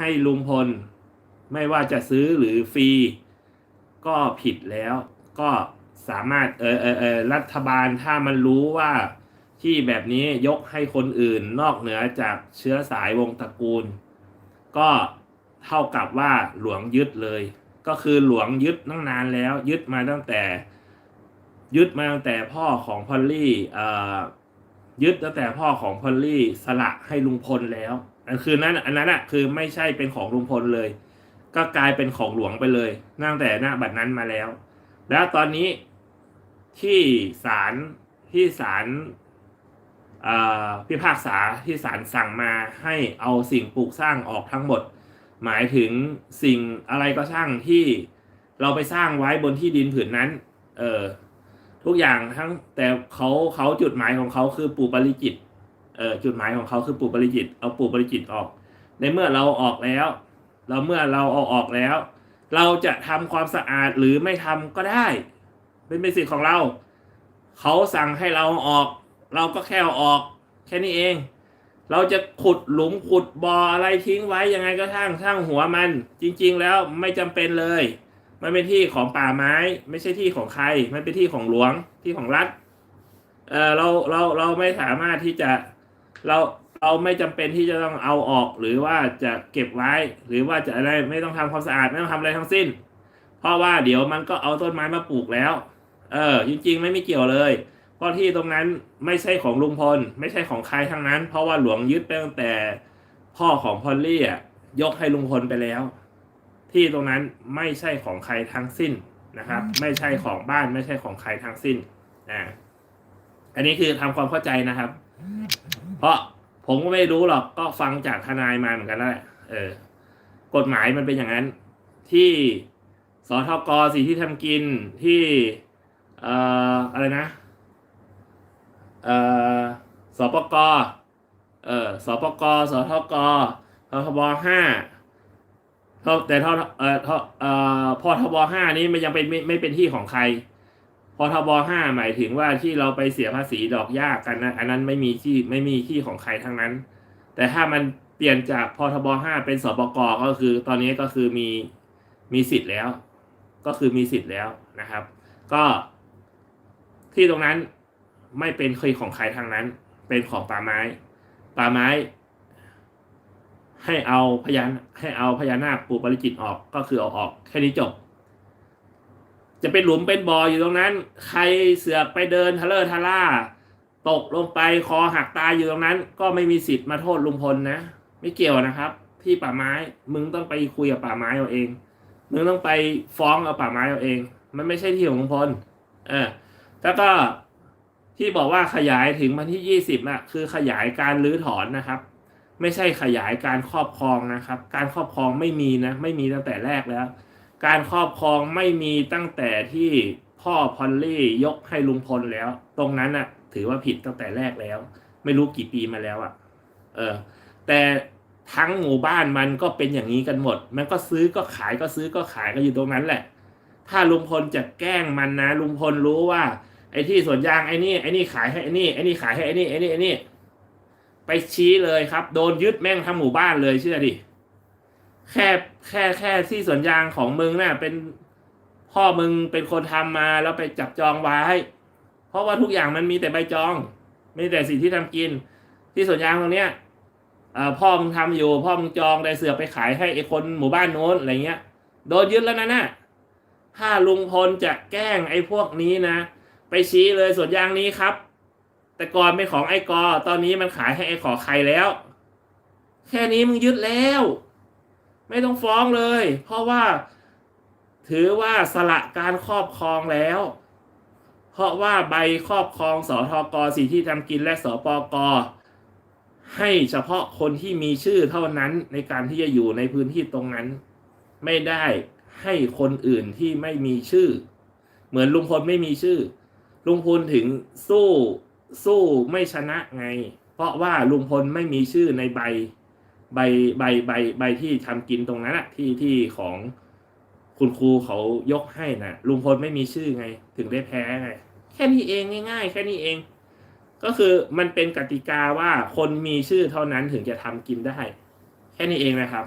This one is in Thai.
ให้ลุงพล ไม่ว่าจะซื้อหรือฟรี ก็ผิดแล้ว ก็สามารถเออเออเออรัฐบาลถ้ามันรู้ว่าที่แบบนี้ยกให้คนอื่นนอกเหนือจากเชื้อสายวงศ์ตระกูล ก็เท่ากับว่าหลวงยึดเลย ก็คือหลวงยึดตั้งนานแล้ว ยึดมาตั้งแต่ ยึดมาตั้งแต่พ่อของพอลลี่เอ่อ ยึดตั้งแต่พ่อของพอลลี่สละให้ลุงพลแล้วอันคือนั้นอันนั้นอะคือไม่ใช่เป็นของลุงพลเลย ก็กลายเป็นของหลวงไปเลยตั้งแต่หน้าบัดนั้นมาแล้ว แล้วตอนนี้ที่ศาลที่ศาลพิพากษาที่ศาลสั่งมาให้เอาสิ่งปลูกสร้างออกทั้งหมด หมายถึงสิ่งอะไรก็ช่างที่เราไปสร้างไว้บนที่ดินผืนนั้น เออ ทุกอย่างทั้งแต่เขาเขาจุดหมายของเขาคือปู่ปริจิตเออจุดหมายของเขาคือปู่ปริจิต เอาปู่ปริจิตออก ในเมื่อเราออกแล้ว เราเมื่อเราเอาออกแล้ว เราจะทำความสะอาดหรือไม่ทำก็ได้ เป็นเป็นสิทธิ์ของเรา เขาสั่งให้เราออก เราก็แค่ออก แค่นี้เอง เราจะขุดหลุมขุดบ่ออะไรทิ้งไว้ยังไงก็ช่างช่างหัวมัน จริง ๆ แล้วไม่จำเป็นเลย มันเป็นที่ของป่าไม้ ไม่ใช่ที่ของใคร มันเป็นที่ของหลวงที่ของรัฐเออเราเราเราไม่สามารถที่จะเราเราไม่จำเป็นที่จะต้องเอาออกหรือว่าจะเก็บไว้ หรือว่าจะอะไรไม่ต้องทำความสะอาดไม่ต้องทำอะไรทั้งสิ้น เพราะว่าเดี๋ยวมันก็เอาต้นไม้มาปลูกแล้ว เออ จริง ๆ ไม่มีเกี่ยวเลย เพราะที่ตรงนั้นไม่ใช่ของลุงพล ไม่ใช่ของใครทั้งนั้น เพราะว่าหลวงยึดไปตั้งแต่พ่อของพอลลี่อะยกให้ลุงพลไปแล้ว ที่ตรงนั้นไม่ใช่ของใครทั้งสิ้นนะครับ ไม่ใช่ของบ้านไม่ใช่ของใครทั้งสิ้นอ่าอันนี้คือทำความเข้าใจนะครับ เพราะผมก็ไม่รู้หรอกก็ฟังจากทนายมาเหมือนกันแล้วแหละเออ กฎหมายมันเป็นอย่างนั้น ที่สทกสีที่ทำกินที่เอ่ออะไรนะเอ่อสปกเอ่อสปกสทกททบห้า เท่าแต่เท่าเอ่อเท่าเอ่อพทบห้านี้มันยังเป็นไม่ไม่เป็นที่ของใครพทบห้าหมายถึงว่าที่เราไปเสียภาษีดอกหญ้ากันนะอันนั้นไม่มีที่ไม่มีที่ของใครทั้งนั้น แต่ถ้ามันเปลี่ยนจากพทบห้าเป็นสปกก็คือ ตอนนี้ก็คือมีมีสิทธิ์แล้ว ก็คือมีสิทธิ์แล้วนะครับ ก็ที่ตรงนั้นไม่เป็นเคยของใครทางนั้น เป็นของป่าไม้ ป่าไม้ ให้เอาพยานให้เอาพญานาคปู่ปริจิตออกก็คือเอาออกแค่นี้จบ จะเป็นหลุมเป็นบ่ออยู่ตรงนั้น ใครเสือกไปเดินทะเลทะล่า ตกลงไปคอหักตายอยู่ตรงนั้น ก็ไม่มีสิทธิ์มาโทษลุงพลนะ ไม่เกี่ยวนะครับ ที่ป่าไม้มึงต้องไปคุยกับป่าไม้เอาเอง มึงต้องไปฟ้องเอาป่าไม้เอาเอง มันไม่ใช่ที่ของลุงพลเออแล้วก็ที่บอกว่าขยายถึงวันที่ยี่สิบน่ะคือขยายการรื้อถอนนะครับ ไม่ใช่ขยายการครอบครองนะครับ การครอบครองไม่มีนะไม่มีตั้งแต่แรกแล้ว การครอบครองไม่มีตั้งแต่ที่พ่อพอลลี่ยกให้ลุงพลแล้ว ตรงนั้นน่ะถือว่าผิดตั้งแต่แรกแล้ว ไม่รู้กี่ปีมาแล้วอะเออ แต่ทั้งหมู่บ้านมันก็เป็นอย่างนี้กันหมด มันก็ซื้อก็ขายก็ซื้อก็ขายก็อยู่ตรงนั้นแหละ ถ้าลุงพลจะแกล้งมันนะลุงพลรู้ว่า ไอ้ที่สวนยางไอ้นี่ไอ้นี่ขายให้ไอ้นี่ไอ้นี่ขายให้ไอ้นี่ไอ้นี่ไอ้นี่ ไปชี้เลยครับ โดนยึดแม่งทั้งหมู่บ้านเลยเชื่อดิแค่แค่แค่ที่สวนยางของมึงน่ะเป็นพ่อมึงเป็นคนทำมาแล้วไปจับจองไว้ เพราะว่าทุกอย่างมันมีแต่ใบจองมีแต่สิ่งที่ทำกิน ที่สวนยางตรงเนี้ยอพ่อมึงทำอยู่พ่อมึงจองได้เสือไปขายให้ไอ้คนหมู่บ้านโน้นอะไรเงี้ย โดนยึดแล้วนะน่ะถ้าลุงพลจะแกล้งไอ้พวกนี้นะ ไปชี้เลยสวนยางนี้ครับ แต่ก่อนเป็นของไอ้กอ ตอนนี้มันขายให้ไอ้ขอใครแล้ว แค่นี้มึงยึดแล้ว ไม่ต้องฟ้องเลย เพราะว่า ถือว่าสละการครอบครองแล้ว เพราะว่าใบครอบครองสทกสีที่ทำกินและสปกให้เฉพาะคนที่มีชื่อเท่านั้นในการที่จะอยู่ในพื้นที่ตรงนั้น ไม่ได้ให้คนอื่นที่ไม่มีชื่อ เหมือนลุงพลไม่มีชื่อ ลุงพลถึงสู้ สู้ไม่ชนะไง เพราะว่าลุงพลไม่มีชื่อในใบใบใบใบใบที่ทำกินตรงนั้นอะที่ที่ของคุณครูเขายกให้นะลุงพลไม่มีชื่อไง ถึงได้แพ้ไงแค่นี้เองง่าย ๆ แค่นี้เอง ก็คือมันเป็นกติกาว่าคนมีชื่อเท่านั้นถึงจะทำกินได้ แค่นี้เองนะครับ